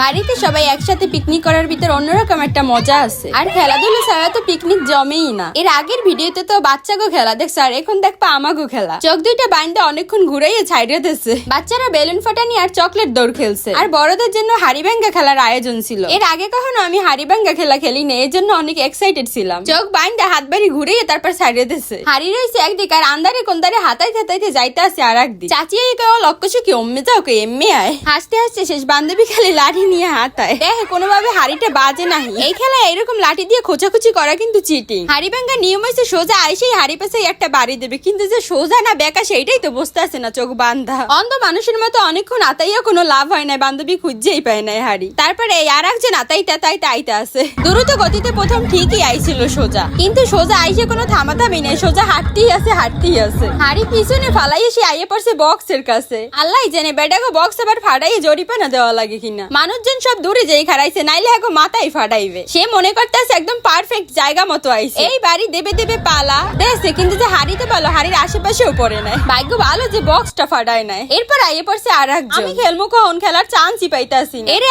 বাড়িতে সবাই একসাথে পিকনিক করার ভিতর অন্যরকম একটা মজা আছে। আর খেলাধুলা ছাড়া তো পিকনিক জমেই না। এর আগের ভিডিওতে তো বাচ্চাগো খেলা দেখছ আর এখন দেখবা আমাগো খেলা। চোখ দুইটা বাইন্দা অনেকক্ষণ ঘুরাইয়ে ছাইড়ে দিচ্ছে বাচ্চারা বেলুন ফাটানি আর চকলেট দৌড় খেলছে। আর বড়দের জন্য হাড়ি ভাঙ্গা খেলার আয়োজন ছিল। এর আগে কখনো আমি হাড়ি ভাঙ্গা খেলা খেলি না এর জন্য অনেক এক্সাইটেড ছিলাম। চোখ বাইন্দা হাত বাড়ি ঘুরিয়ে তারপর ছাইড়ে দিচ্ছে হাড়ি রয়েছে একদিকে আর আন্দারে কোনদারে হাতাই হাতাইতে যাইতে আছে আর একদিক চাচিয়ে কেউ লক্ষ্য কি অম্মে যাও কে এমনি আয়। হাসতে হাসতে শেষ বান্ধবী খালি লাঠি নিয়ে হাতায় দেখে কোনোভাবে হাড়িটা বাজে নাহি। এই খেলায় এরকম লাঠি দিয়ে খোঁচাখুচি করা কিন্তু চিটিং হাড়ি ভাঙ্গা নিয়ম হয়েছে সোজা আইসেই হাড়ি পাশে একটা বাড়ি দেবে। কিন্তু যে সোজা না বেকা সেইটাই তো বুঝতে আসে না চোখ বান্ধা। অন্ধ মানুষের মতো অনেকক্ষণ আতাইয়া কোনো লাভ হয় না বান্ধবী খুঁজেই পায় না হাড়ি। তারপরে এই আর একজন আতাইতে আতাইতে আইতে আছে দ্রুত গতিতে প্রথম ঠিকই আইছিল সোজা। কিন্তু সোজা আইসে কোনো থামাথামি নেই সোজা হাঁটতেই আছে হাঁটতেই আছে হাড়ি পিছনে ফালাই এসে আইয়ে পড়ছে বক্সের কাছে। আল্লাহ জেনে বেটাকে বক্স আবার ফাটাই জরিপানা দেওয়া লাগে কিনা। মানুষজন সব দূরে যেই খারাইছে নাইলে এখন মাথায় ফাটাইবে। সে মনে করতেছে একদম পারফেক্ট জায়গা মতো আইছে। এই বাড়ি দেবে দেবে পালা। দেখছে, কিন্তু যে হাড়িতে পালো হাড়ির আশেপাশেও পড়ে নাই। ভাগ্য ভালো যে বক্সটা ফাটায় নাই। এরপর আইয়ে পড়ছে আর আমি খেলমুখ হন খেলার চান্সই পাইতাছি। এরে